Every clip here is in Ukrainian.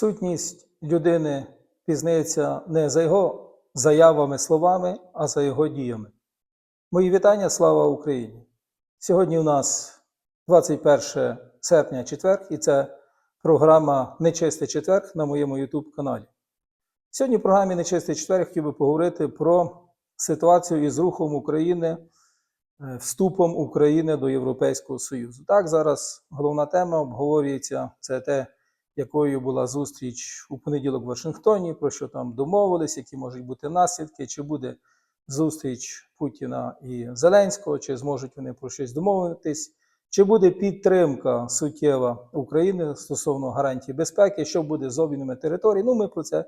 Сутність людини пізнається не за його заявами, словами, а за його діями. Мої вітання, слава Україні! Сьогодні у нас 21 серпня четвер, і це програма Нечистий четвер на моєму YouTube каналі. Сьогодні в програмі Нечистий четвер я хотів би поговорити про ситуацію із рухом України, е, вступом України до Європейського Союзу. Так, зараз головна тема обговорюється це те, якою була зустріч у понеділок в Вашингтоні, про що там домовились, які можуть бути наслідки, чи буде зустріч Путіна і Зеленського, чи зможуть вони про щось домовитись, чи буде підтримка суттєва України стосовно гарантій безпеки, що буде з обмінами територій. Ну, ми про це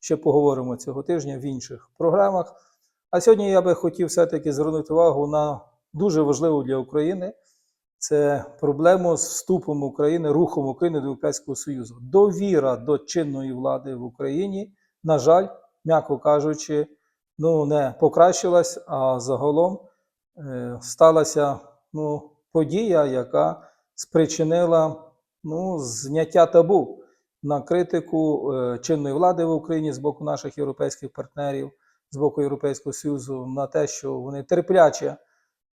ще поговоримо цього тижня в інших програмах. А сьогодні я би хотів все-таки звернути увагу на дуже важливу для України це проблему з вступом України, рухом України до Європейського Союзу. Довіра до чинної влади в Україні, на жаль, м'яко кажучи, ну не покращилась, а загалом е, сталася ну, подія, яка спричинила ну, зняття табу на критику е, чинної влади в Україні з боку наших європейських партнерів, з боку Європейського Союзу, на те, що вони терпляче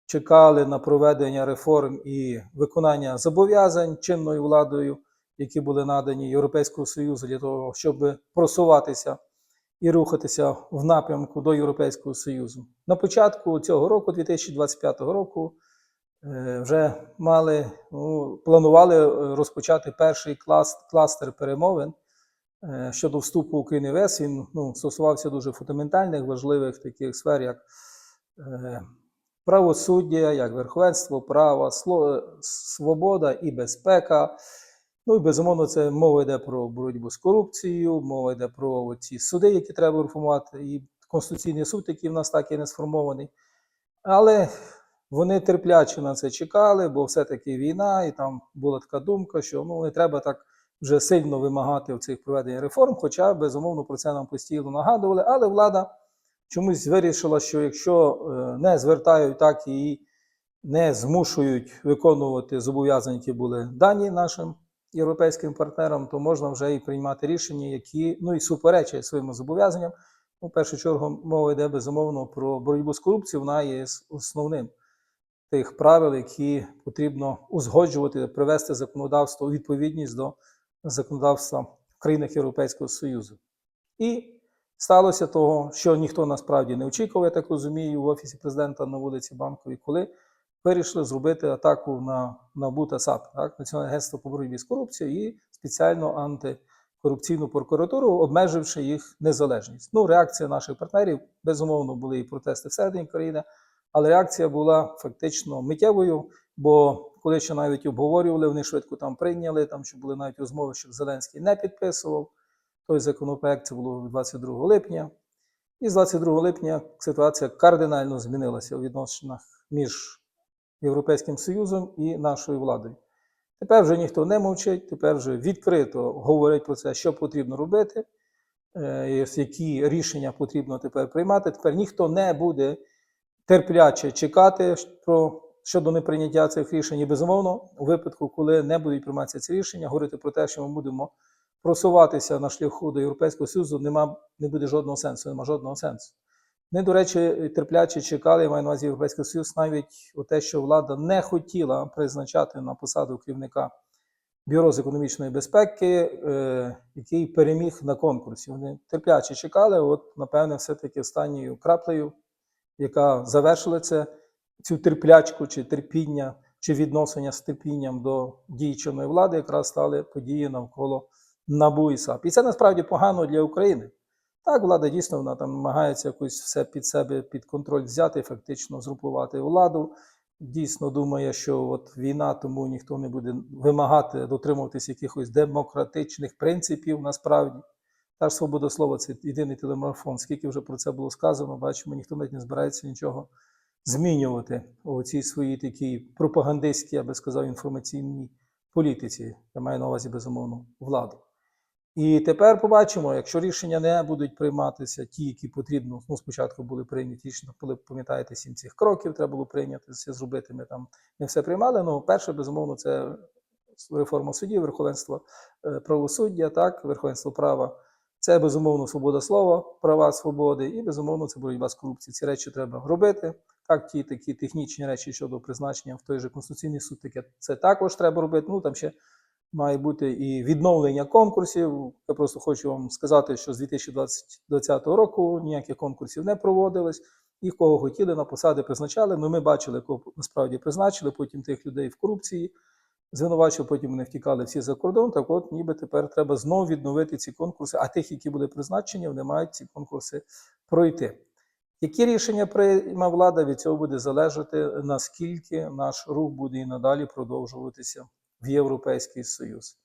чекали на проведення реформ і виконання зобов'язань чинною владою, які були надані Європейського Союзу для того, щоб просуватися і рухатися в напрямку до Європейського Союзу. На початку цього року, 2025 року, е, вже мали ну, планували е, розпочати перший клас, кластер перемовин е, щодо вступу України в ЄС. Він ну, стосувався дуже фундаментальних, важливих таких сфер, як правосуддя, як верховенство права, свобода і безпека. Ну і безумовно, це мова йде про боротьбу з корупцією, мова йде про ці суди, які треба реформувати, і Конституційний суд, який в нас так і не сформований. Але вони терпляче на це чекали, бо все-таки війна, і там була така думка, що ну не треба так вже сильно вимагати в цих проведення реформ, хоча безумовно про це нам постійно нагадували. Але влада чомусь вирішила, що якщо е, не звертають так і не змушують виконувати зобов'язання, які були дані нашим європейським партнерам, то можна вже і приймати рішення, які ну і суперечать своїм зобов'язанням. Ну, в першу чергу мова йде безумовно про боротьбу з корупцією, вона є основним тих правил, які потрібно узгоджувати, привести законодавство у відповідність до законодавства в країнах Європейського Союзу. І сталося того, що ніхто насправді не очікував, я так розумію, в офісі президента на вулиці Банковій, коли вирішили зробити атаку на НАБУ та САП, так, Національне агентство по боротьбі з корупцією і спеціально антикорупційну прокуратуру, обмеживши їх незалежність. Ну, реакція наших партнерів, безумовно, були і протести всередині країни, але реакція була фактично миттєвою, бо коли ще навіть обговорювали, вони швидко там прийняли, там що були навіть розмови, щоб Зеленський не підписував той законопроект, це було 22 липня. І з 22 липня ситуація кардинально змінилася у відносинах між Європейським Союзом і нашою владою. Тепер вже ніхто не мовчить, тепер вже відкрито говорять про це, що потрібно робити, е, які рішення потрібно тепер приймати. Тепер ніхто не буде терпляче чекати про щодо неприйняття цих рішень. І безумовно, у випадку, коли не будуть прийматися ці рішення, говорити про те, що ми будемо просуватися на шляху до Європейського Союзу, нема, не буде жодного сенсу, нема жодного сенсу. Ми, до речі, терпляче чекали, я маю на увазі Європейський Союз, навіть у те, що влада не хотіла призначати на посаду керівника Бюро з економічної безпеки, е, який переміг на конкурсі. Вони терпляче чекали, от, напевне, все-таки останньою краплею, яка завершила це, цю терплячку чи терпіння, чи відношення з терпінням до діючої влади, якраз стали події навколо НАБУ і САП. І це насправді погано для України. Так, влада дійсно вона там намагається якось все під себе під контроль взяти, фактично згрупувати владу. Дійсно думає, що от війна, тому ніхто не буде вимагати дотримуватись якихось демократичних принципів насправді. Та ж свобода слова це єдиний телемарафон. Скільки вже про це було сказано, бачимо, ніхто навіть не збирається нічого змінювати у цій своїй такій пропагандистській, я би сказав, інформаційній політиці. Я маю на увазі безумовно владу. І тепер побачимо, якщо рішення не будуть прийматися, ті, які потрібно, ну спочатку були прийняті коли пам'ятаєте, сім цих кроків треба було прийняти, все зробити. Ми там не все приймали. Ну, перше, безумовно, це реформа судів, верховенство е, правосуддя, так, верховенство права. Це безумовно свобода слова, права свободи, і безумовно це боротьба з корупцією. Ці речі треба робити. Так, ті такі технічні речі щодо призначення в той же Конституційний суд, таке це також треба робити. Ну там ще має бути і відновлення конкурсів. Я просто хочу вам сказати, що з 2020 року ніяких конкурсів не проводилось. І кого хотіли на посади призначали. Ну, ми бачили, кого насправді призначили, потім тих людей в корупції звинувачував, потім вони втікали всі за кордон. Так от, ніби тепер треба знову відновити ці конкурси, а тих, які були призначені, вони мають ці конкурси пройти. Які рішення прийме влада, від цього буде залежати, наскільки наш рух буде і надалі продовжуватися в Європейський Союз.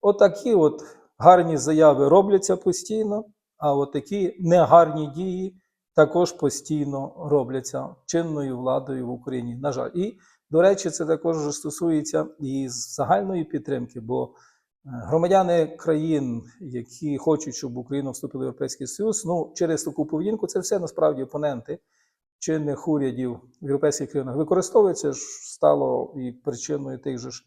Отакі от гарні заяви робляться постійно, а от такі негарні дії також постійно робляться чинною владою в Україні. На жаль, і до речі, це також стосується і загальної підтримки, бо е, громадяни країн, які хочуть, щоб Україна вступила в Європейський Союз, ну через таку поведінку це все насправді опоненти чинних урядів в європейських країнах використовується стало і причиною тих же ж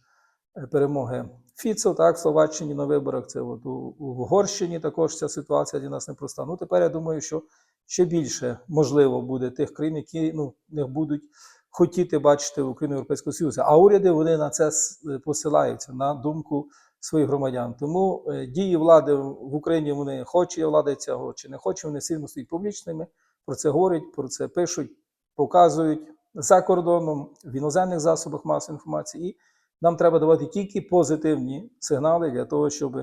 перемоги Фіцо, так, в Словаччині на виборах. Це от у, Угорщині також ця ситуація для нас непроста. Ну тепер я думаю, що ще більше можливо буде тих країн, які ну не будуть хотіти бачити Україну Європейського Союзу. А уряди вони на це е, посилаються на думку своїх громадян. Тому е, дії влади в Україні вони хоче влада цього чи не хоче, вони сильно стають публічними. Про це говорять, про це пишуть, показують за кордоном в іноземних засобах масової інформації. І нам треба давати тільки позитивні сигнали для того, щоб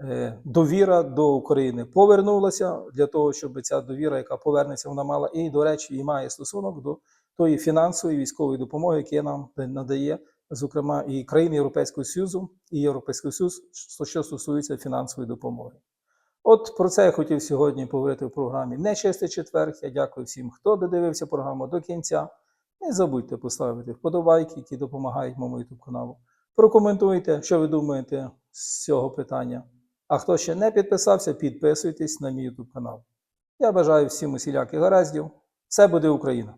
е, довіра до України повернулася, для того, щоб ця довіра, яка повернеться, вона мала і, до речі, і має стосунок до тої фінансової військової допомоги, яку нам надає, зокрема, і країни Європейського Союзу, і Європейський Союз, що- стосується фінансової допомоги. От про це я хотів сьогодні поговорити в програмі Нечистий четверг. Я дякую всім, хто додивився програму до кінця. Не забудьте поставити вподобайки, які допомагають моєму YouTube каналу. Прокоментуйте, що ви думаєте з цього питання. А хто ще не підписався, підписуйтесь на мій YouTube канал. Я бажаю всім усіляких гараздів. Все буде Україна!